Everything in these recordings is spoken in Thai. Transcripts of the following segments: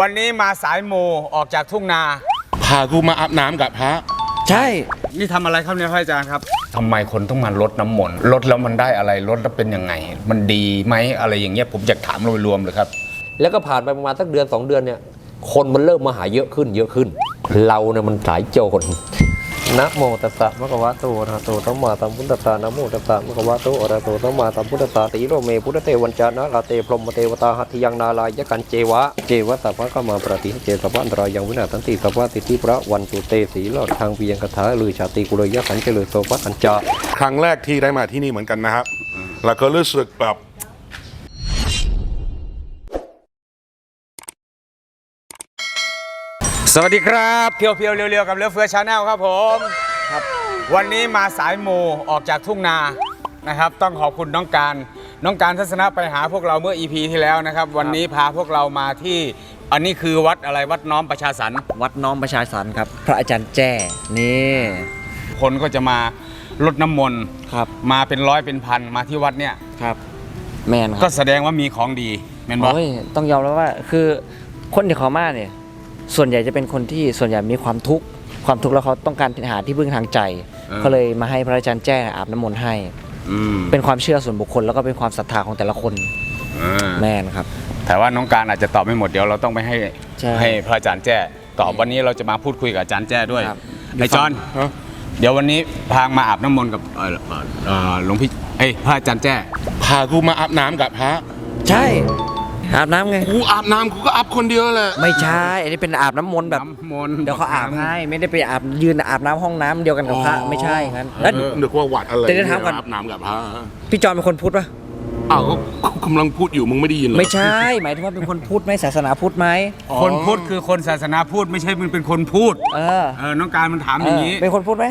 วันนี้มาสายมูออกจากทุ่งนา พากูมาอาบน้ำกับพระ ใช่ นี่ทำอะไรครับเนี่ยพระอาจารย์ครับ ทำไมคนต้องมาลดน้ำมนต์ลดแล้วมันได้อะไรลดแล้วเป็นยังไง มันดีไหมอะไรอย่างเงี้ยผมอยากถามรวมๆเลยครับ แล้วก็ผ่านไปประมาณสักเดือนสองเดือนเนี่ย คนมันเริ่มมาหาเยอะขึ้นเยอะขึ้น เราเนี่ยมันสายโจร นะโมตัสสะมะคะวะโตอะระหะโตสัมมาสัมพุทธัสสะนะโมตัสสะมะคะวะโตอะระหะโตสัมมาสัมพุทธัสสะติโรเมพุทธเทวันจานะลาเตพรหมเทวตาหัตถิยังนาลายกันเจวะ เจวะสัพพะกมาปฏิเจสัพพะอันตรายังวินาศสันติสัพพะติทิพระวันตุเตสีลอดทางเวียงคาถาลือชาติกุลยะขันเจริญโสภัสอันจาครั้งแรกที่ได้มาที่นี่เหมือนกันนะครับ แล้วก็รู้สึกแบบ สวัสดีครับเพียวเพียวๆเรียวๆกับเลือเฟือชาแนลครับผมครับวันนี้มาสายมูออกจากทุ่งนานะครับ ต้องขอบคุณน้องการน้องการทัศนะไปหาพวกเราเมื่อ EP ที่แล้วนะครับ วันนี้พาพวกเรามาที่ อันนี้คือวัดอะไรวัดน้อมประชาสรรค์วัดน้อมประชาสรรค์ครับ พระอาจารย์แจ้นี่คนก็จะมาลดน้ำมนต์ครับมาเป็นร้อยเป็นพันมาที่วัดเนี่ย ครับ แมนคก็รับแสดงว่ามีของดีแม่นบอกโอ้ยต้องยอมแล้วว่าคือคนที่เขามาเนี่ย ส่วนใหญ่จะเป็นคนที่ส่วนใหญ่มีความทุกข์ความทุกข์แล้วเขาต้องการหาที่พึ่งทางใจก็เลยมาให้พระอาจารย์แจ้อาบน้ำมนต์ให้อืมเป็นความเชื่อส่วนบุคคลแล้วก็เป็นความศรัทธาของแต่ละคนอ่าแมนครับ แต่ว่าน้องการอาจจะตอบไม่หมดเดี๋ยวเราต้องไปให้ใช่ให้พระอาจารย์แจ้ตอบวันนี้เราจะมาพูดคุยกับอาจารย์แจ้ด้วยครับไอ้จอนฮะเดี๋ยววันนี้พางมาอาบน้ำมนต์กับเอ่อเอ่อเอ่อหลวงพี่เอ้ยพระอาจารย์แจ้พากูมาอาบน้ำกับพระ ใช่ อาบน้ำไง กูอาบน้ำกูก็อาบคนเดียวแหละ ไม่ใช่ อันนี้เป็นอาบน้ำมนต์แบบ น้ำมนต์เดี๋ยวเขาอาบให้ ไม่ได้ไปอาบยืนอาบน้ำห้องน้ำเดียวกันกับพระไม่ใช่งั้นแล้ว นึกว่าวัดอะไรแต่เดี๋ยวถามก่อน อาบน้ำกับพระพี่จอนเป็นคนพูดปะอ้าวก็ก็กำลังพูดอยู่มึงไม่ได้ยินเหรอไม่ใช่ หมายถึงว่าเป็นคนพูดไหมศาสนาพูดไหมคนพูดคือคนศาสนาพูดไม่ใช่มันเป็นคนพูด เออเออ น้องการมันถามอย่างนี้เเป็นคนพูดไหม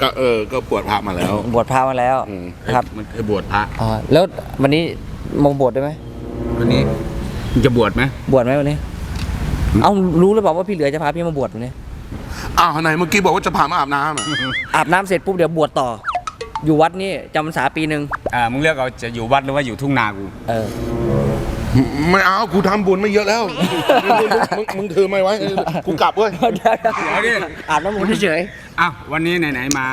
ก็เออก็ปวดพระมาแล้วบวชพระมาแล้วอืมครับ มันเคยบวชพระอ๋อแล้ววันนี้มงบวชได้ไหม วันนี้มึงจะบวชไหมบวชไหมวันนี้ เอ้ารู้หรือเปล่าว่าพี่เหลือจะพาพี่มาบวชวันนี้ อ้าวไหนเมื่อกี้บอกว่าจะพามาอาบน้ำอะอาบน้ำเสร็จปุ๊บเดี๋ยวบวชต่อ อยู่วัดนี่จำพรรษาปีหนึ่งอ่ามึงเลือกเอาจะอยู่วัดหรือว่าอยู่ทุ่งนากู เออ ไม่เอากูทำบุญไม่เยอะแล้วมึงมึงมึงถือไม่ไว้กูกลับเว้ยเดี๋ยวเดี๋ยวเดี๋ยวดิอาบน้ำมนต์เฉยอ้าววันนี้ไหนๆมา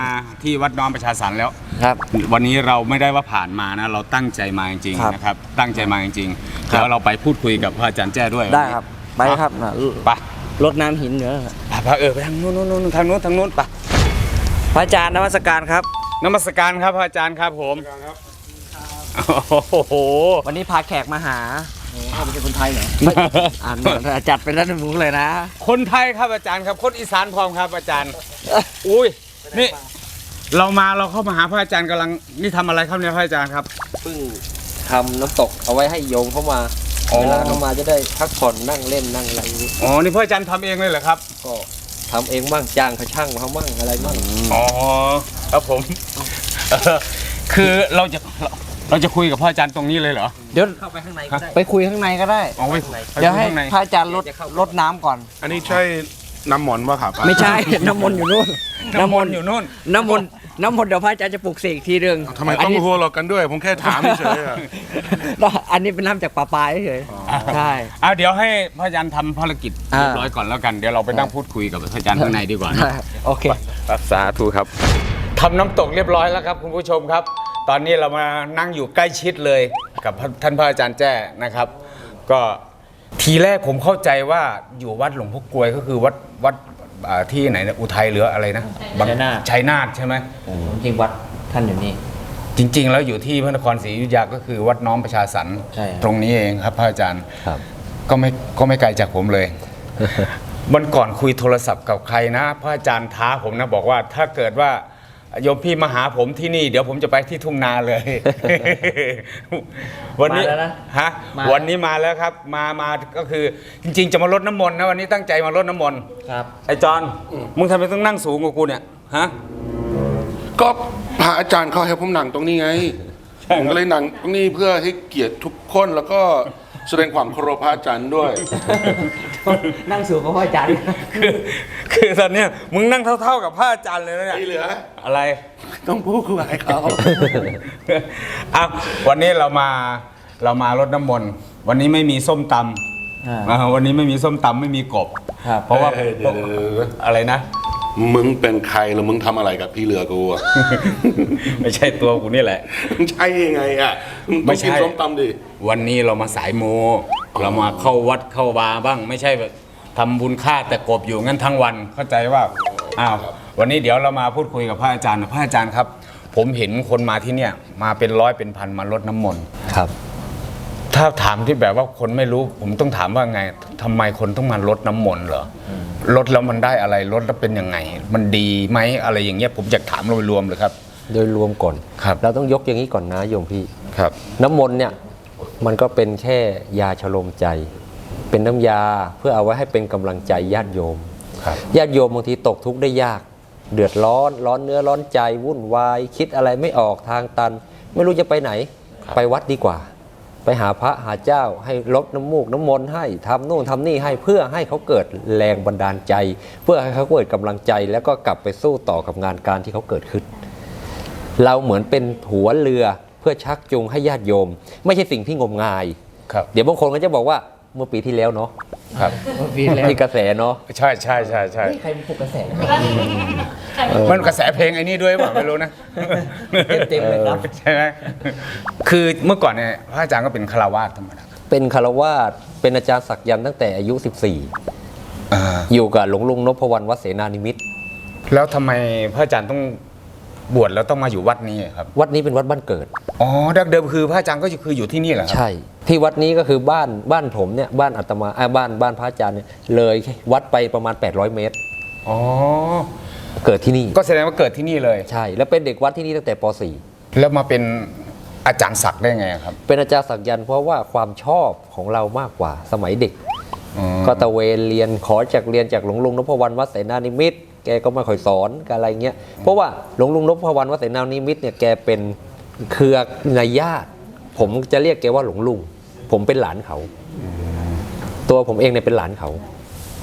ที่วัดน้อมประชาสรรค์แล้วๆครับ วันนี้เราไม่ได้ว่าผ่านมานะเราตั้งใจมาจริงครับๆนะครับ ตั้งใจมาจริงๆครับแล้วเราไปพูดคุยกับพระอาจารย์แจ้ด้วยได้ครับไปครับน่ะไปรดน้ำหินเหนือไปไปเออไปทางนู้นนู้นนู้นทางนู้นทางนู้นไปพระอาจารย์นมัสการครับนมัสการครับพระอาจารย์ครับผม โอ้โห วันนี้พาแขกมาหาเขาเป็นคนไทยเหรอ อ่านจัดเป็นรัฐมุงเลยนะ คนไทยครับอาจารย์ครับ คนอีสานพร้อมครับอาจารย์ อุ้ย นี่ เรามาเราเข้ามาหาพระอาจารย์กำลัง นี่ทำอะไรครับเนี่ยพระอาจารย์ครับ เพิ่งทำน้ำตกเอาไว้ให้โยมเข้ามา อ๋อ เวลาเข้ามาจะได้พักผ่อนนั่งเล่นนั่งอะไรอย่างนี้อ๋อ นี่พระอาจารย์ทำเองเลยเหรอครับ ก็ทำเองบ้างจ้างเขาช่างมาเขาบ้างอะไรบ้างอ๋อ ครับผมเออคือเราจะ เราเราจะคุยกับพระอาจารย์ตรงนี้เลยเหรอ เดี๋ยวเข้าไปข้างในก็ได้ไปคุยข้างในก็ได้อ๋อไปเดี๋ยวให้ข้างในพระอาจารย์ลดลดน้ำก่อน อันนี้ใช่น้ำหมอนป่ะครับไม่ใช่ น้ำมนต์อยู่นู่นน้ำมนต์อยู่นู่นน้ำมนต์น้ำมนต์เดี๋ยวพระอาจารย์จะปลุกเสกอีกทีหนึงทำไมต้องนี้หัวเราะกันด้วย ผมแค่ถามเฉยๆอะอันนี้เป็นน้ำจากป่าปลายเฉยๆใช่อะเดี๋ยวให้พระอาจารย์ทำภารกิจอ่าเรียบร้อยก่อนแล้วกัน เดี๋ยวเราไปนั่งพูดคุยกับพระอาจารย์ข้างในดีกว่านะ โอเคครับสาธุครับทำน้ำตกเรียบร้อยแล้วครับคุณผู้ชมครับ ตอนนี้เรามานั่งอยู่ใกล้ชิดเลยกับท่านพระอาจารย์แจ้นะครับ ก็ทีแรกผมเข้าใจว่าอยู่วัดหลวงพ่อกลวยก็คือวัดวัดอ่าที่ไหนนะอุทัยหรืออะไรนะบางชัยนาท ชัยนาทใช่ไหม จริงวัดท่านอยู่นี่ จริง ๆ แล้วอยู่ที่พระนครศรีอยุธยาก็คือวัดน้อมประชาสรรค์ใช่ครับ ตรงนี้เองครับพระอาจารย์ ครับ ก็ไม่ก็ไม่ไกลจากผมเลย วันก่อนคุยโทรศัพท์กับใครนะ พระอาจารย์ท้าผมนะบอกว่าถ้าเกิดว่า โยมพี่มาหาผมที่นี่ เดี๋ยวผมจะไปที่ทุ่งนาเลย วันนี้มาแล้วนะฮะมาวันนี้มาแล้วครับ มามาก็คือ จริง ๆ จะมาลดน้ำมนต์นะวันนี้ตั้งใจมาลดน้ำมนต์ครับ ไอ้จอนมึงทำไมต้องนั่งสูงกว่ากูเนี่ยฮะ ก็พระอาจารย์เขาให้ผมนั่งตรงนี้ไง ผมก็เลยนั่งตรงนี้เพื่อให้เกียรติทุกคนแล้วก็ แสดงความเคารพพระอาจารย์ด้วย นั่งสูงกับพระอาจารย์คือคือตอนเนี้ยมึงนั่งเท่าๆกับพระอาจารย์เลยนะเนี่ยไอ้เหลือ อะไร ต้องพูดคุยให้เขา อะวันนี้เรามาเรามารดน้ำมนต์วันนี้ไม่มีส้มตำอ่า อ่าวันนี้ไม่มีส้มตำไม่มีกบ ครับ เพราะว่าเฮ้ยเดี๋ยวเดี๋ยวเดี๋ยว อะไรนะ มึงเป็นใครแล้วมึงทำอะไรกับพี่เรือกูอะ ไม่ใช่ตัวกูนี่แหละ มึงใช่ยังไงอะมึงไม่ต้องใช่กินส้มตำดิ วันนี้เรามาสายมูเรามาเข้าวัดเข้าวาบ้าง ไม่ใช่แบบทำบุญฆ่าแต่กบอยู่งั้นทั้งวันเข้าใจว่าอ้าววันนี้เดี๋ยวเรามาพูดคุยกับพระอาจารย์นะพระอาจารย์ครับ ผมเห็นคนมาที่เนี่ยมาเป็นร้อยเป็นพันมารดน้ำมนต์ครับ ถ้าถามที่แบบว่าคนไม่รู้ ผมต้องถามว่าไงทำไมคนต้องมารดน้ำมนต์เหรอลดแล้วมันได้อะไรลดแล้วเป็นยังไง มันดีไหมอะไรอย่างเงี้ยผมอยากถามโดยรวมเลยครับ โดยรวมก่อน ครับ เราต้องยกอย่างนี้ก่อนนะโยมพี่ ครับ น้ำมนต์เนี่ยมันก็เป็นแค่ยาชโลมใจ เป็นน้ำยาเพื่อเอาไว้ให้เป็นกำลังใจญาติโยม ครับ ญาติโยมบางทีตกทุกข์ได้ยาก เดือดร้อนร้อนเนื้อร้อนใจ วุ่นวาย คิดอะไรไม่ออกทางตัน ไม่รู้จะไปไหน ไปวัดดีกว่า ไปหาพระหาเจ้าให้ลบน้ำมูกน้ำมนต์ให้ทำนู่นทำนี่ให้เพื่อให้เขาเกิดแรงบันดาลใจ เพื่อให้เขาเกิดกำลังใจ แล้วก็กลับไปสู้ต่อกับงานการที่เขาเกิดขึ้น เราเหมือนเป็นหัวเรือเพื่อชักจูงให้ญาติโยม ไม่ใช่สิ่งที่งมงายครับเดี๋ยวบางคนก็จะบอกว่า เมื่อปีที่แล้วเนาะครับปีแล้วมีกระแสเนาะใช่ใช่ใช่ใช่ใครปลุกกระแสมันกระแสเพลงไอ้นี่ด้วยเปล่าไม่รู้นะเต็มๆเลยครับใช่ไหมคือเมื่อก่อนเนี่ยพระอาจารย์ก็เป็นคารวาสธรรมดาเป็นคารวาสเป็นอาจารย์ศักยันต์ตั้งแต่อายุ 14อยู่กับหลวงลุงนพวรรณวัดเสนานิมิตรแล้วทำไมพระอาจารย์ต้อง บวชแล้วต้องมาอยู่วัดนี้ครับวัดนี้เป็นวัดบ้านเกิด อ๋อดั้งเดิมคือพระอาจารย์ก็คืออยู่ที่นี่แหละครับ ใช่ ที่วัดนี้ก็คือบ้านบ้านผมเนี่ยบ้านอาตมาอ่าบ้านบ้านพระอาจารย์เนี่ยเลยวัดไปประมาณ 800 เมตร อ๋อ เกิดที่นี่ก็แสดงว่าเกิดที่นี่เลย ใช่ แล้วเป็นเด็กวัดที่นี่ตั้งแต่ป แล้วมาเป็นอาจารย์ศักดิ์ได้ไงครับ .4 เป็นอาจารย์ศักยันต์เพราะว่าความชอบของเรามากกว่าสมัยเด็ก อืมก็ตะเวนเรียนขอจากเรียนจากหลวงลุงนพวรรณวัดเสนานิมิตร แกก็ไม่ค่อยสอนกันอะไรเงี้ยเพราะว่าหลวงลุงนพวรรณวัดเสนานิมิตรเนี่ยแกเป็นเครือในญาติ ผมจะเรียกแกว่าหลวงลุง ผมเป็นหลานเขา ตัวผมเองเนี่ยเป็นหลานเขา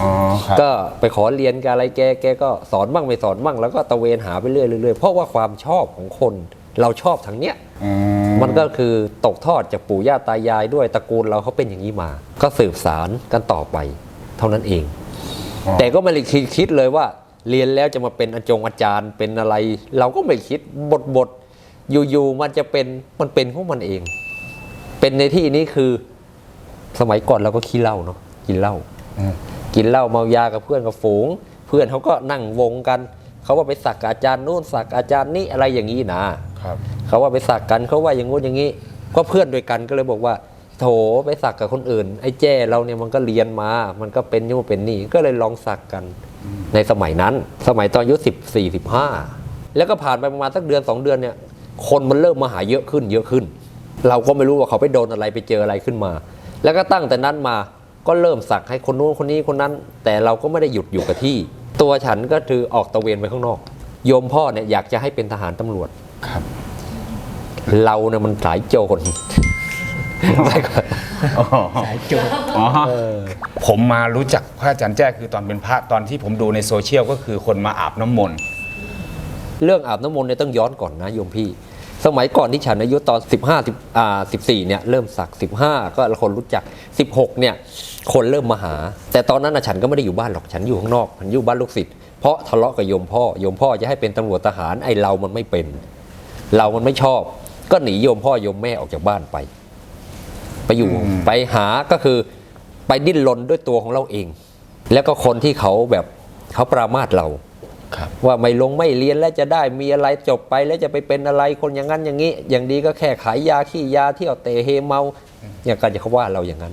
อ๋อครับก็ไปขอเรียนกับอะไรแกแกก็สอนบ้างไม่สอนบ้างแล้วก็ตะเวนหาไปเรื่อยเรื่อยเพราะว่าความชอบของคนเราชอบทางเนี้ยอืมันก็คือตกทอดจากปู่ย่าตายายด้วยตระกูลเราเขาเป็นอย่างนี้มา ก็สืบสารกันต่อไป เท่านั้นเอง แต่ก็ไม่ได้คิดคิดเลยว่า เรียนแล้วจะมาเป็นอาจงอาจารย์เป็นอะไร เราก็ไม่คิดบทบทอยู่ๆมันจะเป็นมันเป็นของมันเอง เป็นในที่นี้คือสมัยก่อนเราก็ขี้เหล้าเนาะกินเหล้าอืมกินเหล้าเมายากับเพื่อนกับฝูง เพื่อนเขาก็นั่งวงกัน เขาว่าไปสักกับอาจารย์นู่นสักกับอาจารย์นี่อะไรอย่างนี้นะครับเขาว่าไปสักกันเขาว่าอย่างงู้นอย่างนี้ ก็เพื่อนด้วยกันก็เลยบอกว่า โถไปสักกับคนอื่น ไอ้แจ้เราเนี่ยมันก็เรียนมา มันก็เป็นนู่นเป็นนี่ก็เลยลองสักกัน ในสมัยนั้น สมัยตอนอายุสิบสี่สิบห้าแล้วก็ผ่านไปประมาณสักเดือนสองเดือนเนี่ย คนมันเริ่มมาหาเยอะขึ้นเยอะขึ้น เราก็ไม่รู้ว่าเขาไปโดนอะไรไปเจออะไรขึ้นมา แล้วก็ตั้งแต่นั้นมาก็เริ่มสักให้คนนู้นคนนี้คนนั้น แต่เราก็ไม่ได้หยุดอยู่กับที่ ตัวฉันก็คือออกตระเวนไปข้างนอก โยมพ่อเนี่ยอยากจะให้เป็นทหารตำรวจครับ เราเนี่ยมันสายโจร อ๋อสายจูบอ๋อผมมารู้จักพระอาจารย์แจ้คือตอนเป็นพระตอนที่ผมดูในโซเชียลก็คือคนมาอาบน้ำมนต์ เรื่องอาบน้ำมนต์เนี่ยต้องย้อนก่อนนะโยมพี่ สมัยก่อนที่ฉันอายุตอน 15 10อ่า14เนี่ยเริ่มสัก 15 ก็คนรู้จัก 16เนี่ยคนเริ่มมาหา แต่ตอนนั้นนะฉันก็ไม่ได้อยู่บ้านหรอกฉันอยู่ข้างนอกฉันอยู่บ้านลูกศิษย์เพราะทะเลาะกับโยมพ่อโยมพ่อจะให้เป็นตำรวจทหารไอเรามันไม่เป็น เรามันไม่ชอบ ก็หนีโยมพ่อโยมแม่ออกจากบ้านไป ไปอยู่อืมไปหาก็คือไปดิ้นรนด้วยตัวของเราเอง แล้วก็คนที่เขาแบบเขาปรามาสเราครับว่าไม่ลงไม่เรียนแล้วจะได้มีอะไรจบไปแล้วจะไปเป็นอะไรคนอย่างนั้นอย่างนี้ อย่างดีก็แค่ขายยาขี้ยาเที่ยวเตะเฮเมา อย่างกันจะเขาว่าเราอย่างนั้น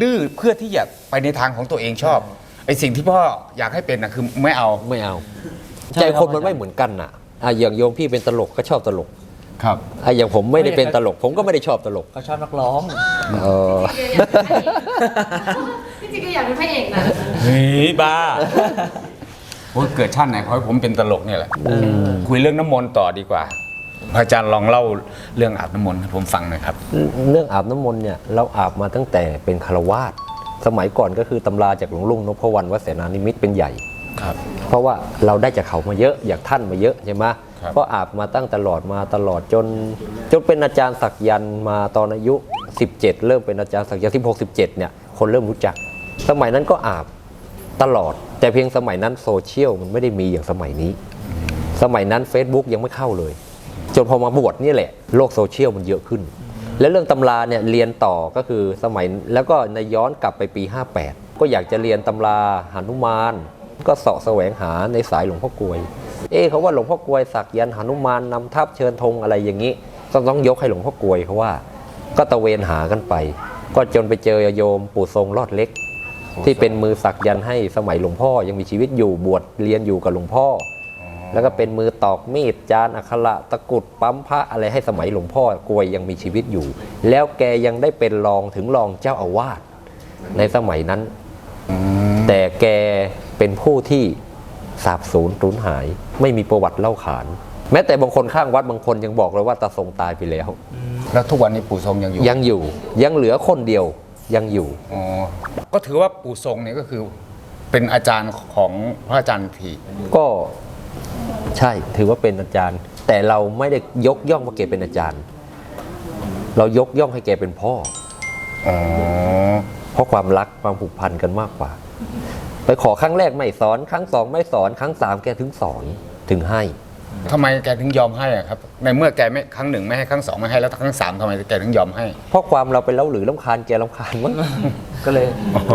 ดื้อเพื่อที่อยากไปในทางของตัวเองชอบไอสิ่งที่พ่ออยากให้เป็นนะคือไม่เอาไม่เอาใช่ใจคนครับมันไม่เหมือนกันน่ะอะอย่างโยมพี่เป็นตลกก็ชอบตลกครับอะอย่างผมไม่ได้เป็นตลก ผมก็ไม่ได้ชอบตลกเขาชอบนักร้อง เออจริงๆก็อยากเป็นพระเอกนะเฮ้ยบ้าโอ้ยเกิดชาติไหนขอให้ผมเป็นตลกเนี่ยแหละคุยเรื่องน้ำมนต์ต่อดีกว่าพระอาจารย์ลองเล่าเรื่องอาบน้ำมนต์ให้ผมฟังหน่อยครับ เรื่องอาบน้ำมนต์เนี่ยเราอาบมาตั้งแต่เป็นคารวาสสมัยก่อนก็คือตำราจากหลวงลุงนพวรรณวัดเสนานิมิตรเป็นใหญ่ ครับ เพราะว่าเราได้จากเขามาเยอะอยากท่านมาเยอะใช่ไหมครับเพราะอาบมาตั้งตลอดมาตลอดจน จนเป็นอาจารย์ศักยันต์มาตอนอายุ 17 เริ่มเป็นอาจารย์ศักยันต์16 17เนี่ยคนเริ่มรู้จัก สมัยนั้นก็อาบตลอด แต่เพียงสมัยนั้นโซเชียลมันไม่ได้มีอย่างสมัยนี้ สมัยนั้น Facebook ยังไม่เข้าเลย จนพอมาบวชนี่แหละโลกโซเชียลมันเยอะขึ้น และเรื่องตำราเนี่ยเรียนต่อก็คือสมัยแล้วก็ในย้อนกลับไปปี 58 ก็อยากจะเรียนตำราหนุมาน ก็เสาะแสวงหาในสายหลวงพ่อกลวย เอ๊ะเขาว่าหลวงพ่อกลวยสักยันต์หนุมานนำทัพเชิญธงอะไรอย่างนี้ต้องต้องยกให้หลวงพ่อกลวยเขาว่า ก็ตะเวนหากันไป ก็จนไปเจอโยมปู่ทรงรอดเล็ก ที่เป็นมือสักยันต์ให้สมัยหลวงพ่อยังมีชีวิตอยู่บวชเรียนอยู่กับหลวงพ่ออแล้วก็เป็นมือตอกมีดจานอักขระตะกรุดปั๊มพระอะไรให้สมัยหลวงพ่อกลวยยังมีชีวิตอยู่ แล้วแกยังได้เป็นรองถึงรองเจ้าอาวาสในสมัยนั้น แต่แก เป็นผู้ที่สาบสูญสูญหาย ไม่มีประวัติเล่าขาน แม้แต่บางคนข้างวัดบางคนยังบอกเลยว่าตาทรงตายไปแล้ว แล้วทุกวันนี้ปู่ทรงยังอยู่ยังอยู่ยังเหลือคนเดียวยังอยู่อ๋อก็ถือว่าปู่ทรงเนี่ยก็คือเป็นอาจารย์ของพระอาจารย์ทีก็ใช่ถือว่าเป็นอาจารย์ แต่เราไม่ได้ยกย่องว่าแกเป็นอาจารย์ เรายกย่องให้แกเป็นพ่ออ๋อเพราะความรักความผูกพันกันมากกว่า ไปขอครั้งแรกไม่สอน ครั้งสองไม่สอน ครั้งสามแกถึงสอนถึงให้ ทำไมแกถึงยอมให้อะครับ ในเมื่อแกไม่ครั้งหนึ่งไม่ให้ครั้งสองไม่ให้แล้วครั้งสามทำไมแกถึงยอมให้ เพราะความเราไปเล่าหรือลำคาญแกลำคาญมั้ง ก็เลย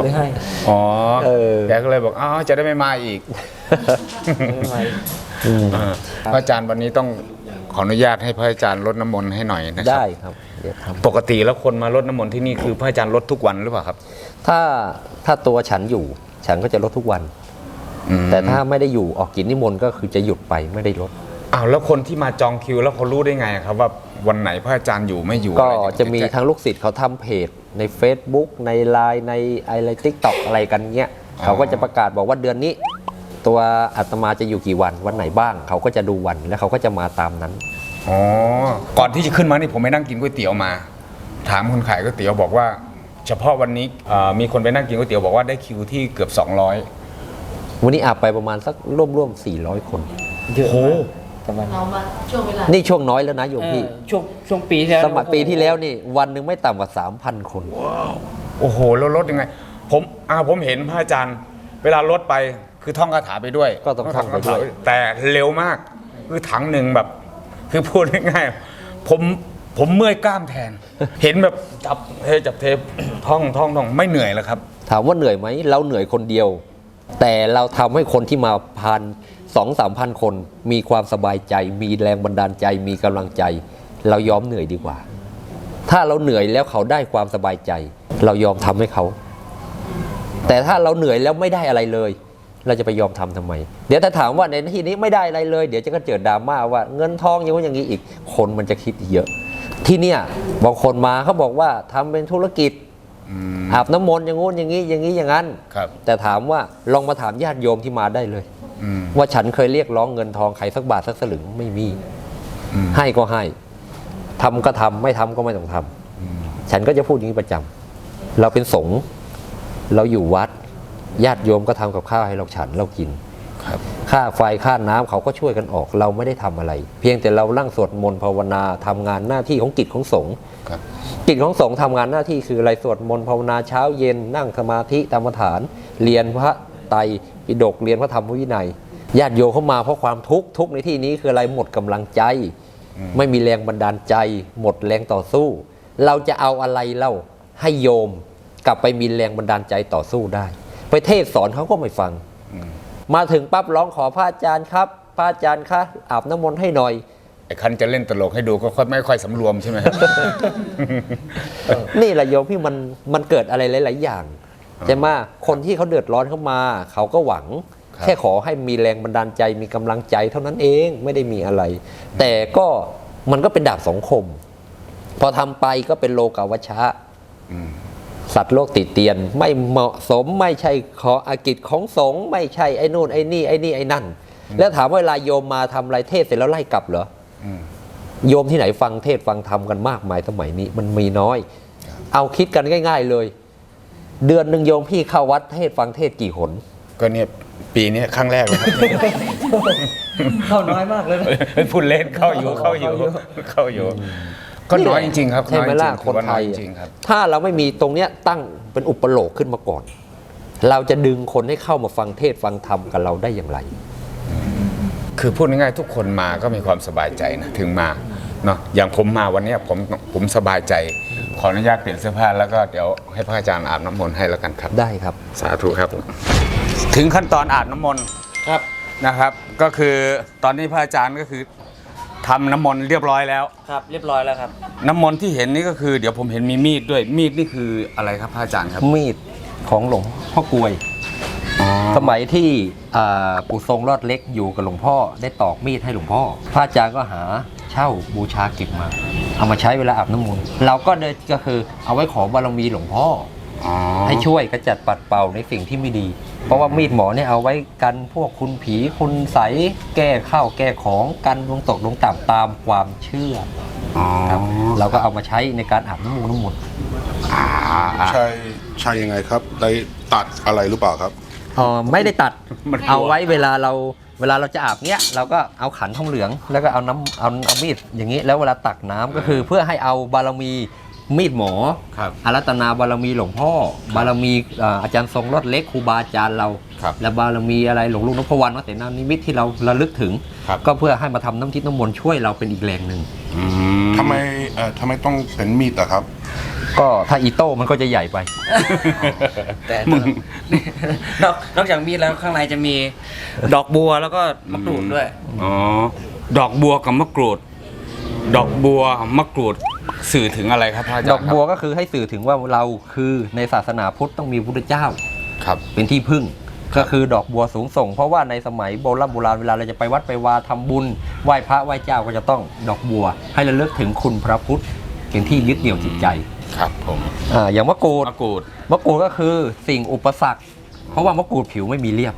เลยให้ อ๋อเออ แกก็เลยบอกอ๋อจะได้ไม่มาอีกอ่าพระอาจารย์วันนี้ต้องขออนุญาตให้พระอาจารย์ลดน้ำมนต์ให้หน่อยนะครัได้ครับเดี๋ยวทปกติแล้วคนมาลดน้ำมนต์ที่นี่คือพระอาจารย์ลดทุกวันหรือเปล่าครับำถ้าถ้าตัวฉันอยู่ ฉันก็จะลดทุกวันอืมแต่ถ้าไม่ได้อยู่ออกกินนิมนต์ก็คือจะหยุดไปไม่ได้ลดอ้าวแล้วคนที่มาจองคิวแล้วเขารู้ได้ไงครับว่าวันไหนพระอาจารย์อยู่ไม่อยู่ก็อไรอย่างเงี้ยจะมีทั้งลูกศิษย์เขาทำเพจใน Facebook ใน Line ในอะไรทิกตอกอะไรกันเงี้ยเขาก็จะประกาศบอกว่าเดือนนี้ ตัวอาตมาจะอยู่กี่วันวันไหนบ้าง เขาก็จะดูวันแล้วเขาก็จะมาตามนั้นอ๋อก่อนที่จะขึ้นมานี่ผมไปนั่งกินก๋วยเตี๋ยวมา ถามคนขายก๋วยเตี๋ยวบอกว่า เฉพาะวันนี้เอ่อมีคนไปนั่งกินก๋วยเตี๋ยวบอกว่าได้คิวที่เกือบ 200วันนี้อาบไปประมาณสักร่วมร่วมๆ400คน เยอะโอ้มากประมาณเรามาช่วงเวลานี่ช่วงน้อยแล้วนะโยมพี่ เออช่วงช่วงปีที่แล้วสมัยปีที่แล้วนี่วันหนึ่งไม่ต่ำกว่า3,000คน โอ้โหแล้วลดยังไง ผมอ่าผมเห็นพระอาจารย์ เวลาลดไปคือท่องคาถาไปด้วยก็ต้องท่องไปด้วย แต่เร็วมาก คือถังหนึ่งแบบ คือพูดง่ายๆผม ผมเมื่อยกล้ามแทน เห็นแบบจับเทจับเทท่องท่องท่องไม่เหนื่อยแล้วครับ ถามว่าเหนื่อยไหมเราเหนื่อยคนเดียว แต่เราทำให้คนที่มาพันสองสามพันคน มีความสบายใจ มีแรงบันดาลใจ มีกำลังใจ เรายอมเหนื่อยดีกว่า ถ้าเราเหนื่อยแล้วเขาได้ความสบายใจ เรายอมทำให้เขา แต่ถ้าเราเหนื่อยแล้วไม่ได้อะไรเลย เราจะไปยอมทำทำไม เดี๋ยวถ้าถามว่าในที่นี้ไม่ได้อะไรเลย เดี๋ยวจะก็เจอดราม่าว่าเงินทองอย่างนู้นอย่างนี้อีก คนมันจะคิดเยอะ ที่เนี่ยบางคนมาเขาบอกว่าทำเป็นธุรกิจอาบน้ำมนต์อย่างงู้นอย่างนี้อย่างนี้อย่างนั้น ครับแต่ถามว่าลองมาถามญาติโยมที่มาได้เลย อืม ว่าฉันเคยเรียกร้องเงินทองใครสักบาทสักสลึงไม่มี อืม ให้ก็ให้ทำก็ทำไม่ทำก็ไม่ต้องทำฉันก็จะพูดอย่างนี้ประจำเราเป็นสงฆ์เราอยู่วัด ญาติโยมก็ทำกับข้าวให้เราฉันเรากิน ครับค่าไฟค่าน้ำเขาก็ช่วยกันออก เราไม่ได้ทำอะไร เพียงแต่เรานั่งสวดมนต์ภาวนาทำงานหน้าที่ของกิจของสงฆ์ครับกิจของสงฆ์ทำงานหน้าที่คืออะไรสวดมนต์ภาวนาเช้าเย็นนั่งสมาธิตามฐาน เรียนพระไตรปิฎกเรียนพระธรรมวินัยญาติโยมเข้ามาเพราะความทุกข์ทุกข์ในที่นี้คืออะไรหมดกำลังใจ ไม่มีแรงบันดาลใจ หมดแรงต่อสู้ เราจะเอาอะไรเล่าให้โยมกลับไปมีแรงบันดาลใจต่อสู้ได้ ไปเทศสอนเขาก็ไม่ฟัง มาถึงปั๊บร้องขอพระอาจารย์ครับพระอาจารย์คะอาบน้ำมนต์ให้หน่อยไอ้คันจะเล่นตลกให้ดูก็ค่อยไม่ค่อยสำรวมใช่ไหมครับนี่แหละโยมพี่มันมันเกิดอะไรหลาย ๆ อย่างใช่ไหมคนที่เขาเดือดร้อนเข้ามา เขาก็หวังครับแค่ขอให้มีแรงบันดาลใจมีกำลังใจเท่านั้นเองไม่ได้มีอะไร แต่ก็มันก็เป็นดาบสองคม พอทำไปก็เป็นโลกาวัชชะอืม สัตว์โลกติดเตียนไม่เหมาะสมไม่ใช่ขออากิจของสงฆ์ไม่ใช่ไอ้นู่นไอ้นี่ไอ้นี่ไอ้นั่น แล้วถามว่าเวลาโยมมาทำอะไรเทศเสร็จแล้วไล่กลับเหรออืมโยมที่ไหนฟังเทศฟังธรรมกันมากมายสมัยนี้มันมีน้อย เอาคิดกันง่าย ๆเลย เดือนหนึ่งโยมพี่เข้าวัดเทศฟังเทศกี่หนก็เนี่ยปีนี้ครั้งแรกเลยครับเข้าน้อยมากเลยนะพูดเล่นเข้าอยู่เข้าอยู่เข้าอยู่ ก็น้อยจริงๆครับใช่ไหมล่ะน้อยจริงๆคนไทยถือว่าน้อยจริงๆครับถ้าเราไม่มีตรงเนี้ยตั้งเป็นอุปโลกขึ้นมาก่อน เราจะดึงคนให้เข้ามาฟังเทศน์ฟังธรรมกับเราได้อย่างไร คือพูดง่ายๆทุกคนมาก็มีความสบายใจนะถึงมาเนาะอย่างผมมาวันเนี้ยผมผมสบายใจ ขออนุญาตเปลี่ยนเสื้อผ้าแล้วก็เดี๋ยวให้พระอาจารย์อาบน้ำมนต์ให้แล้วกันครับ ได้ครับ สาธุครับ ถึงขั้นตอนอาบน้ำมนต์ครับนะครับ ก็คือตอนนี้พระอาจารย์ก็คือ ทำน้ำมนต์เรียบร้อยแล้ว ครับ เรียบร้อยแล้วครับ น้ำมนต์ที่เห็นนี่ก็คือ เดี๋ยวผมเห็นมีมีดด้วยมีดนี่คืออะไรครับพระอาจารย์ครับ มีดของหลวงพ่อกลวยอ๋อสมัยที่อ่าปู่ทรงรอดเล็กอยู่กับหลวงพ่อได้ตอกมีดให้หลวงพ่อ พระอาจารย์ก็หาเช่าบูชาเก็บมา เอามาใช้เวลาอาบน้ำมนต์เราก็เลยก็คือเอาไว้ขอบารมีหลวงพ่ออ๋อ ให้ช่วยกระจัดปัดเป่าในสิ่งที่ไม่ดี เพราะว่ามีดหมอเนี่ยเอาไว้กันพวกคุณผีคุณใสยแก้ข้าวแก้ของกันดวงตกดวงต่ำตามความเชื่ออ๋อครับเราก็เอามาใช้ในการอาบน้ำมนต์น้ำมนต์อ่าอ่าใช่ใช่ยังไงครับ ได้ตัดอะไรหรือเปล่าครับอ๋อไม่ได้ตัดมันกลัวเอาไว้เวลาเราเวลาเราจะอาบเนี้ยเราก็เอาขันทองเหลือง แล้วก็เอาน้ำเอาเอามีดอย่างนี้ แล้วเวลาตักน้ำก็คือเพื่อให้เอาบารมี มีดหมอ ครับ อารัตนาบารมีหลวงพ่อ บารมีอ่าอาจารย์ทรงรถเล็กครูบาอาจารย์เรา ครับและบารมีอะไรหลวงลุงนพวรรณวัดเสนานิมิตที่เราระลึกถึง ครับ ก็เพื่อให้มาทำน้ำทิพย์น้ำมนต์ช่วยเราเป็นอีกแรงหนึ่งอืมทำไมเอ่อทำไมต้องเป็นมีดอะครับ ก็ถ้าอีโต้มันก็จะใหญ่ไป แต่มึงนอกนอกจากมีดแล้วข้างในจะมีดอกบัวแล้วก็มะกรูดด้วย อ๋อ ดอกบัวกับมะกรูด ดอกบัวมะกรูดสื่อถึงอะไรครับพระอาจารย์ดอกบัวก็คือให้สื่อถึงว่าเราคือในศาสนาพุทธต้องมีพระพุทธเจ้าครับ เป็นที่พึ่งก็คือดอกบัวสูงส่ง เพราะว่าในสมัยโบราณโบราณเวลาเราจะไปวัดไปวาทำบุญไหว้พระไหว้เจ้าก็จะต้องดอกบัว ให้ระลึกถึงคุณพระพุทธเป็นที่ยึดเหนี่ยวจิตใจครับผมอ่าอย่างมะกรูดมะกรูดมะกรูดก็คือสิ่งอุปสรรค เพราะว่ามะกรูดผิวไม่มีเรียบ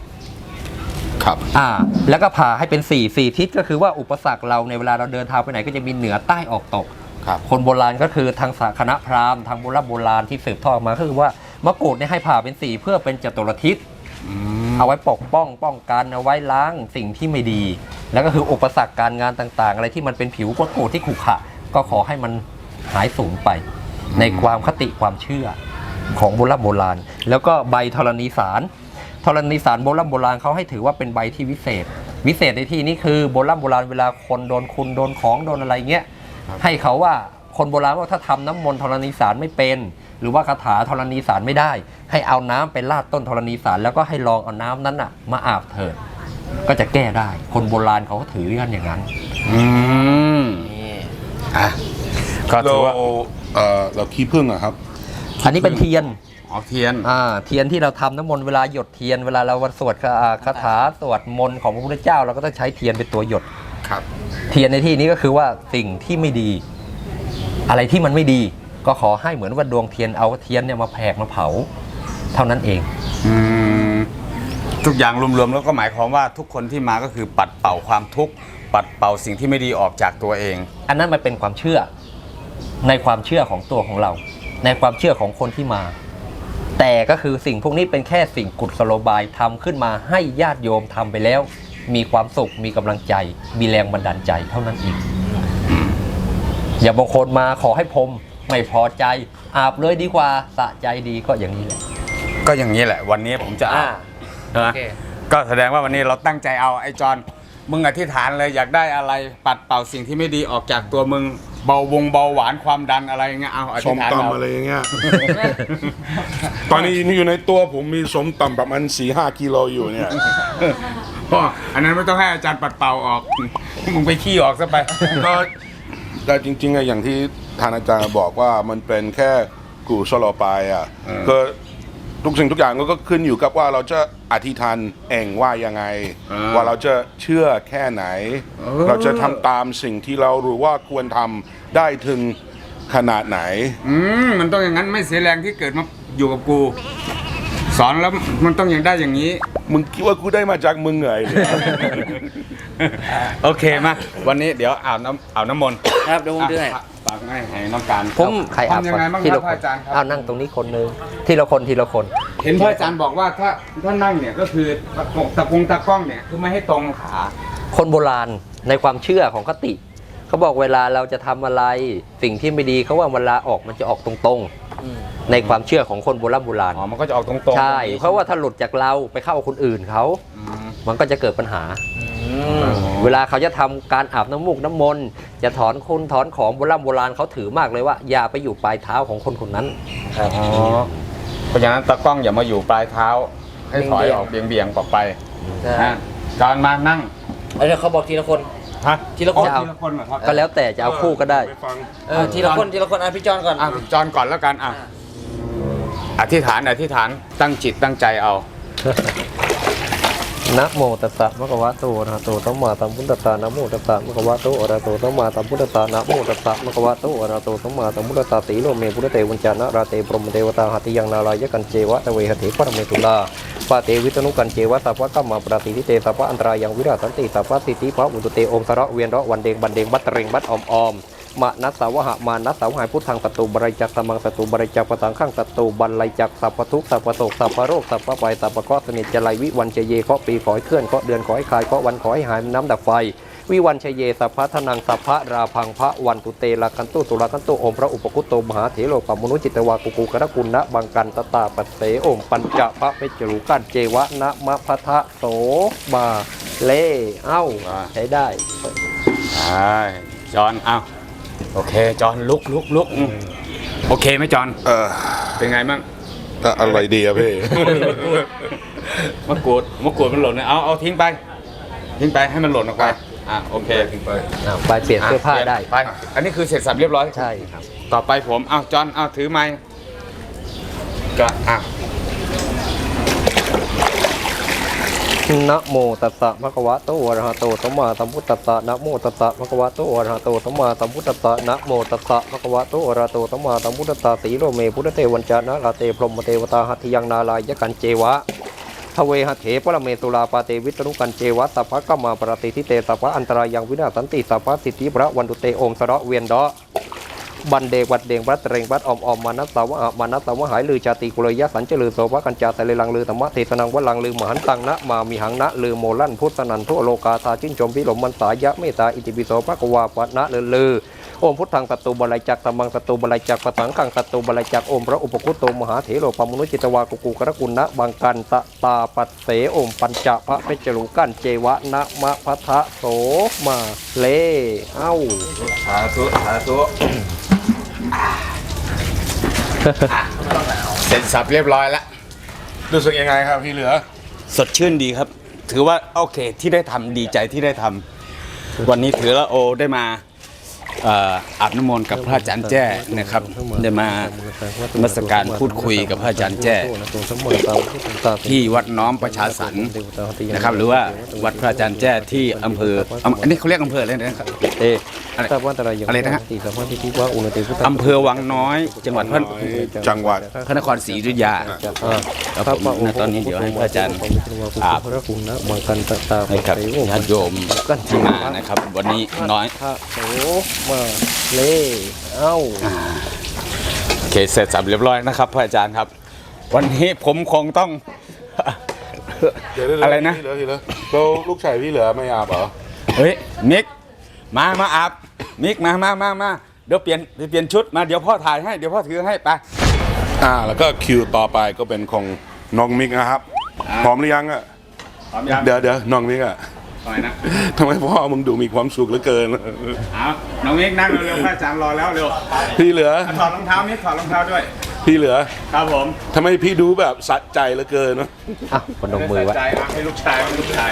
ครับ อ่า แล้วก็ผ่าให้เป็นสี่สี่ทิศก็คือว่าอุปสรรคเราในเวลาเราเดินทางไปไหนก็จะมีเหนือใต้ออกตก ครับคนโบราณก็คือทางศาคณะพราหมณ์ทางโบราณโบราณที่สืบทอดมาก็คือว่ามะกรูดเนี่ยให้ผ่าเป็นสีเพื่อเป็นจตุรทิศ อืม เอาไว้ปกป้องป้องกันเอาไว้ล้างสิ่งที่ไม่ดี แล้วก็คืออุปสรรคการงานต่างๆ อะไรที่มันเป็นผิวมะกรูดที่ขรุขระก็ขอให้มันหายสูญไป ในความคติความเชื่อของโบราณโบราณ แล้วก็ใบธรณีสาร ธรณีสารโบราณโบราณเขาให้ถือว่าเป็นใบที่วิเศษ วิเศษในที่นี้คือโบราณโบราณเวลาคนโดนคุณโดนของโดนอะไรเงี้ยให้เขาว่าคนโบราณว่าถ้าทำน้ำมนต์ธรณีสารไม่เป็น หรือว่าคาถาธรณีสารไม่ได้ ให้เอาน้ำไปราดต้นธรณีสารแล้วก็ให้ลองเอาน้ำนั้นน่ะ มาอาบเถิดก็จะแก้ได้ คนโบราณเขาก็ถือกันอย่างนั้น อืมอะก็เราถือว่า เอ่อเราขี้ผึ้งอะครับ อันนี้เป็นเทียน อ๋อเทียน อ่าเทียนที่เราทำน้ำมนต์เวลาหยดเทียนเวลาเราสวดคาอ่าคาถาสวดมนต์ของพระพุทธเจ้า เราก็ต้องใช้เทียนเป็นตัวหยด ครับ เทียนในที่นี้ก็คือว่าสิ่งที่ไม่ดี อะไรที่มันไม่ดี ก็ขอให้เหมือนว่าดวงเทียนเอาเทียนเนี่ยมาแผกมาเผา เท่านั้นเอง อืม ทุกอย่างรวมๆแล้วก็หมายความว่าทุกคนที่มาก็คือปัดเป่าความทุกข์ ปัดเป่าสิ่งที่ไม่ดีออกจากตัวเอง อันนั้นมันเป็นความเชื่อในความเชื่อของตัวของเรา ในความเชื่อของคนที่มา แต่ก็คือสิ่งพวกนี้เป็นแค่สิ่งกุศโลบายทำขึ้นมาให้ญาติโยมทำไปแล้ว มีความสุขมีกำลังใจ มีแรงบันดาลใจเท่านั้นเองอย่าบางคนมาขอให้พรมไม่พอใจ อาบเลยดีกว่าสะใจดีก็อย่างนี้แหละ ก็อย่างนี้แหละ วันนี้ผมจะอาบใช่ไหมโอเคก็แสดงว่าวันนี้เราตั้งใจเอาไอ้จอนมึงอธิษฐานเลยอยากได้อะไรปัดเป่าสิ่งที่ไม่ดีออกจากตัวมึง เบาวงเบาหวานความดันอะไรอย่างเงี้ยเอาอสธิษมฐานตำเอาอะไรอย่างเงี้ย ตอนนี้อยู่ในตัวผมมีสมตำประมาณสี่ห้ากิโลอยู่เนี่ย พ่ออันนั้นไม่ต้องให้อาจารย์ปัดเป่าออก มึงไปขี้ออกซะไป ก็แต่จริงๆอะอย่างที่ท่านอาจารย์บอกว่ามันเป็นแค่กูสโลบายอะเออก็ ทุกสิ่งทุกอย่างก็ขึ้นอยู่กับว่าเราจะอธิษฐานเองว่ายังไงเออว่าเราจะเชื่อแค่ไหน เออ เราจะทำตามสิ่งที่เรารู้ว่าควรทำได้ถึงขนาดไหน อืมมันต้องอย่างนั้นไม่เสียแรงที่เกิดมาอยู่กับกู สอนแล้วมันต้องอย่างได้อย่างนี้ มึงคิดว่ากูได้มาจากมึงเหรอเนี่ยโอเคมาวันนี้เดี๋ยวอาบน้ำอาบน้ำมนต์ครับเดี๋ยวผมดื้อให้ะฝากให้ให้น้องการผมใครอาบทำยังไงบ้างทีครัละบคพระนอาจารย์คเอารับนั่งตรงนี้คนหนึงทีละคนทีละคนเห็นพระอาจารย์บอกว่าถ้าถ้านั่งเนี่ยก็คือตะกงตะกงตะกล้องเนี่ยคือไม่ให้ตรงขาคนโบราณในความเชื่อของคติเขาบอกเวลาเราจะทำอะไรสิ่งที่ไม่ดีเขาว่าเวลาออกมันจะออกตรงๆ ในความเชื่อของคนโบราณโบราณอ๋อมันก็จะออกตรงๆใช่ตงนี้เพราะว่าถ้าหลุดจากเราไปเข้าคนอื่นเขาอืมมันก็จะเกิดปัญหา เวลาเขาจะทำการอาบน้ำมูกน้ำมนต์จะถอนคุณถอนของโบราณโบราณเขาถือมากเลยว่า อย่าไปอยู่ปลายเท้าของคนคนนั้นอ๋อเพราะฉะนั้นตากล้องอย่ามาอยู่ปลายเท้า ให้ถอยออกเบี่ยงๆออกไปใช่นะจอนมานั่งเดี๋ยวเขาบอกทีละคน ฮะทีละคนอ๋อทีละคนเหรอครับก็แล้วแต่จะเอาคู่ก็ได้ไปฟังเออทีละคนทีละคนอะพี่จอนก่อนอะจอนก่อนแล้วกันอะอธิษฐานอธิษฐานตั้งจิตตั้งใจเอา นะโมตัสสะมะคะวะโตอะระหะโตสัมมาสัมพุทธัสสะนะโมตัสสะมะคะวะโตอะระโตสัมมาสัมพุทธัสสะนะโมตัสสะมะคะวะโตอะระโตสัมมาสัมพุทธัสสะสีโลเมพุทธเตวัญจานะราเตปรมเทวตาหัติยังนารายกันเจวะตะเวหติปรเมตุลาปาเตวิตนุกันเจวะสัพพะกัมมาปราติทิเตสัพพะอันตรายังวิราสันติสัพพะสิทธิพระอุตเตองสระเวียนระวันเดงบันเดงบัตเตรงบัตออมออม มานัสสาวหะมานัสสาวหายพุทธังศัตูบริจักสมังศัตูบริจักปะสังข้างศัตูบันไลจักสัพพทุกสัพพโศกสัพพโรคสัพพภัยสัพพเคราะห์สนิทจะไลวิวันเจเยเคาะปีขอให้เคลื่อนเคาะเดือนขอให้คลายเคาะวันขอให้หายน้ำดับไฟ วิวันเชเยสัพพะทนังสัพพะราพังพระวันตุเตลาคันตุตุลาคันตุอมพระอุปคุตโตมหาเถโลปมนุจิตวากุกุกรกุณนะบังกันตตาปัสเสโอมปัญจพระเปจรูกันเจวะนะมะพะทะโสมาเลเอ้าใช้ได้ใช่จอนเอา โอเค จอนลุกลุกลุกอืมโอเคไหมจอนเออเป็นไงมั่งก็อะไรดีอะพี่ มะกรูดมะกรูดมันหล่นเนี่ยเอาเอาทิ้งไป ทิ้งไปให้มันหล่นออกไปอะโอเคอ่าไปเปลี่ยนเสื้อผ้าได้ ไป อันนี้คือเสร็จสับเรียบร้อย ใช่ครับ ต่อไปผมเอาจอนเอาถือไม้ก็อะ นะโมตัสสะภะคะวะโตอะระหะโตสัมมาสัมพุทธัสสะนะโมตัสสะภะคะวะโตอะระหะโตสัมมาสัมพุทธัสสะนะโมตัสสะภะคะวะโตอะระหะโตสัมมาสัมพุทธัสสะสีโลเมพุทธเทวันจานะลาเตพรหมเทวตาหัตถิยังนาลายกันเจวะทเวหะเถปรเมตุลาปาเตวิตรุกันเจวะสัพพะกัมมาปรติทิเตสัพพะอันตรายังวินาศสันติสัพพะสิทธิพระวันตุเตอมสระเวียนดอ บันเดวัดเดงบัดเตรงบัดอมอมมานัสสาวะอะมานัสสาวะหายลือชาติกุลยะสันเจลือโสภกันจาสะเลลังลือธรรมะเทศนังวะลังลือมหันตังนะมามีหังนะลือโมลั่นพุทธนันทุโลกาธาจิ้นชมพิลมมันสายะเมตตาอิติปิโสภะกวาปะนะลือลือโอมพุทธังสัตตุบาลัยจักตัมมังสัตตุบาลัยจักปะสังขังสัตตุบาลัยจักโอมพระอุปคุตโตมหาเถโรปมนุจิตวากุกุกรกุณนะบังกันตะตาปัสเสโอมปัญจพระเพชรูกันเจวะนะมะพะทะโสมาเลเอ้าสาธุสาธุ เสร็จสับเรียบร้อยแล้วรู้สึกยังไงครับพี่เหลือ สดชื่นดีครับ ถือว่าโอเคที่ได้ทำดีใจที่ได้ทำวันนี้ถือว่าโอได้มาเอ่ออาบน้ำมนต์กับพระอาจารย์แจ้นะครับ ได้มานมัสการพูดคุยกับพระอาจารย์แจ้ ที่วัดน้อมประชาสรรค์นะครับ หรือว่าวัดพระอาจารย์แจ้ที่อำเภออำอันนี้เขาเรียกอำเภออะไรนะครับเอ๊ อะไรทราบว่าอะไรอย่างอะไรนะฮะติสัมพันธ์ที่ที่ว่าอุณติพุทธอำเภอวังน้อย จังหวัดพระจังหวัด พระนครศรีอยุธยาอ่าครับผมณตอนนี้เดี๋ยวให้พระอาจารย์อาบ พระคุณนะมังกันตตาให้กับไปโญาติโยมที่มานะครับ วันนี้น้อยพระโสมาเล่เอ้า โอเคเสร็จสับเรียบร้อยนะครับพระอาจารย์ครับ วันนี้ผมคงต้อง เดี๋ยวๆๆอะไรนะ พี่เหลือพี่เหลือแล้วลูกชายพี่เหลือไม่อาบเหรอ เฮ้ยมิกมามาอาบ มิกมามามามาเดี๋ยวเปลี่ยนเปลี่ยนชุดมาเดี๋ยวพ่อถ่ายให้เดี๋ยวพ่อถือให้ไปอ่าแล้วก็คิวต่อไปก็เป็นของน้องมิกนะครับพร้อมหรือยังอะพร้อมยังเดี๋ยวเดี๋ยวน้องมิกอะทำไมนะทำไมพ่อมึงดูมีความสุขเหลือเกินเอาน้องมิกนั่งเร็วๆพระอาจารย์รอแล้วเร็วพี่เหลืออะถอดรองเท้ามิกถอดรองเท้าด้วย พี่เหลือครับผมทำไมพี่ดูแบบสะใจเหลือเกินวะอะพนมมือไว้ใจอะให้ลูกชายให้ลูกชาย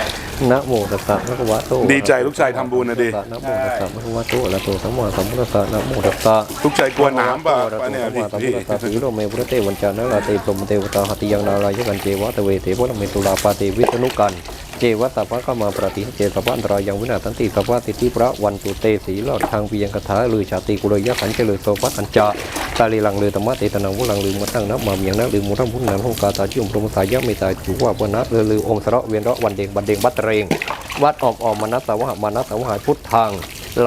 นะโมตัสสะภะคะวะโตดีใจลูกชายทำบุญนะดินะโมตัสสะภะคะวะโตอะระหะโตสัมมาสัมพุทธัสสะนะโมตัสสะลูกชายกลัวน้ำป่ะป่ะเนี่ยพี่สัมพี่พุทธัสสะสีโรเมพุทธเตวันจานะลาเตพรหมเทวตาหัตติยังนารายกันเจวะตะเวเตพระเมตุลาปาเตวิตนุกัน เจวะสัพพะก็มาปฏิเจสัพพะอันตรายังวินาทันติสัพพะติทิพระวันตุเตสีลอดทางเพียงคาถาลือชาติกุลยะขันเจริญโสภัสอันจาตาลีลังลือธรรมะเตตนังวุลังลือมาตั้งนับมาเมียงนับลือมุทัมพุทนันหงกาตาชิมพรมสายะไม่ตายถูกว่าปนะลือลือองค์สระเวียนระวันเดงบันเดงบัตเรงวัดออกออมมนัสสาวหะมานัสสาวหายพุทธัง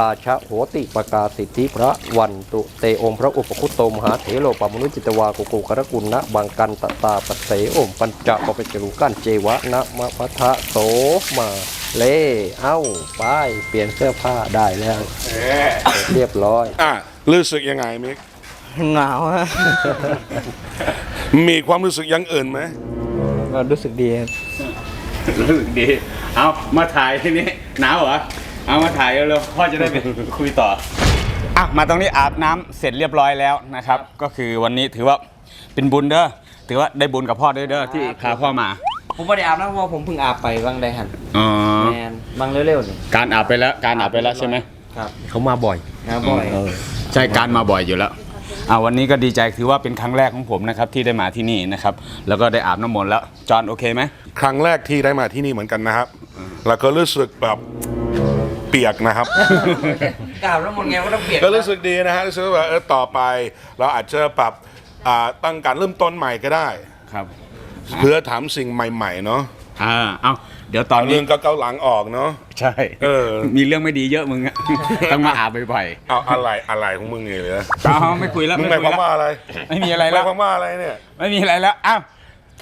ราชโหติปกาสิทธิพระวันตุเตองค์พระอุปคุตโตมหาเถโลปมนุจิตวากุกุกรกุณนะบังกันตตาปเสโอมปัญจปปจรุกันเจวะนะมะพะทะโสมาเล่เอ้าไปเปลี่ยนเสื้อผ้าได้แล้ว เรียบร้อย อะรู้สึกยังไงมิกหนาวฮะมีความรู้สึกอยังอื่นไหมรู้สึกดีครับ รู้สึกดี เอามาถ่ายที่นี้หนาวเหรอ เอามาถ่ายเร็วๆพ่อจะได้ไปคุยต่ออะมาตรงนี้อาบน้ำเสร็จเรียบร้อยแล้วนะครับ ก็คือวันนี้ถือว่าเป็นบุญเด้อถือว่าได้บุญกับพ่อด้วยเด้อที่พาพ่อมาผมไม่ได้อาบน้ำเพราะว่าผมเพิ่งอาบไปบางได้หันอ๋อแมนบางเร็วๆนี่การอาบไปแล้วการอาบไปแล้วใช่ไหม ครับเขามาบ่อย นะบ่อย ใช่การมาบ่อยอยู่แล้วเอาวันนี้ก็ดีใจถือว่าเป็นครั้งแรกของผมนะครับที่ได้มาที่นี่นะครับ แล้วก็ได้อาบน้ำมนต์แล้ว จอห์นโอเคไหม ครั้งแรกที่ได้มาที่นี่เหมือนกันนะครับ แล้วก็รู้สึกแบบ เปียกนะครับกอาบน้ำมนต์ไงก็ต้องเปียกก็รู้สึกดีนะฮะรู้สึกว่าเออต่อไป เราอาจจะปรับอ่าตั้งการเริ่มต้นใหม่ก็ได้ ครับเพื่อถามสิ่งใหม่ๆเนาะอ่าเอาเดี๋ยวตอนนี้เรื่องก็เกาหลังออกเนาะใช่เออมีเรื่องไม่ดีเยอะมึงอะต้องมาอาบบ่อยเอาอะไรอะไรของมึงเนี่ยเหรอๆเอาไม่คุยแล้วมึงหไม่มายคุความว่าอะไร ไม่มีอะไรหแล้มายวความว่าอะไรเนี่ยไม่มีอะไรแล้วอ้าว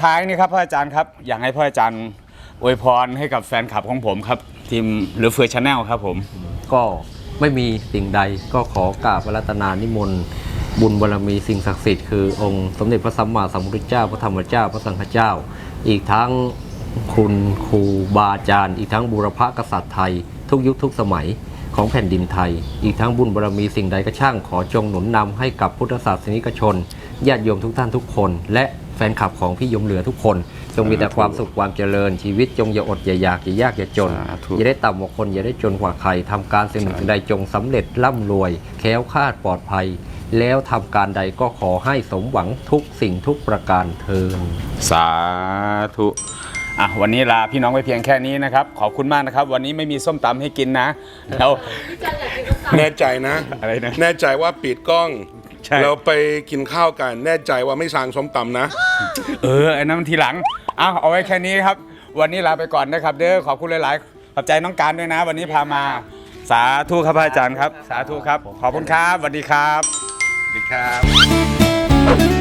ท้ายนี่ครับพระอาจารย์ครับ อยากให้พระอาจารย์อวยพรให้กับแฟนคลับของผมครับ ทีมหรือเฟือชาแนลครับผม ก็ไม่มีสิ่งใดก็ขอกราบรัตนานิมนต์บุญบารมีสิ่งศักดิ์สิทธิ์คือองค์สมเด็จพระสัมมาสัมพุทธเจ้า พระธรรมเจ้า พระสังฆเจ้า อีกทั้งคุณครูบาอาจารย์ อีกทั้งบูรพกษัตริย์ไทย ทุกยุคทุกสมัยของแผ่นดินไทย อีกทั้งบุญบารมีสิ่งใดก็ช่างขอจงหนุนนำให้กับพุทธศาสนิกชนญาติโยมทุกท่านทุกคน และ แฟนคลับของพี่ยมเหลือทุกคน จงมีแต่ความสุขความเจริญชีวิตจงอย่าอดอย่าอยากอย่ายากอย่าจน สาธุอย่าได้ต่ำกว่าคนอย่าได้จนกว่าใครทำการสิ่งหนึ่งสิ่งใดจงสำเร็จร่ำรวย แคล้วคลาดปลอดภัย แล้วทำการใดก็ขอให้สมหวังทุกสิ่งทุกประการเทิน สาธุอะวันนี้ลาพี่น้องไปเพียงแค่นี้นะครับ ขอบคุณมากนะครับ วันนี้ไม่มีส้มตำให้กินนะแล้ว แน่ใจนะ อะไรนะ แน่ใจว่าปิดกล้อง ใช่ เราไปกินข้าวกันแน่ใจว่าไม่สั่งส้มตำนะ เออไอ้นั้นมันทีหลังเอาเอาไว้แค่นี้ครับ วันนี้ลาไปก่อนนะครับ เด้อขอบคุณหลายๆ ขอบใจน้องการด้วยนะ วันนี้พามา สาธุครับพระอาจารย์ครับ สาธุครับ ขอบคุณครับสวัสดีครับ สวัสดีครับ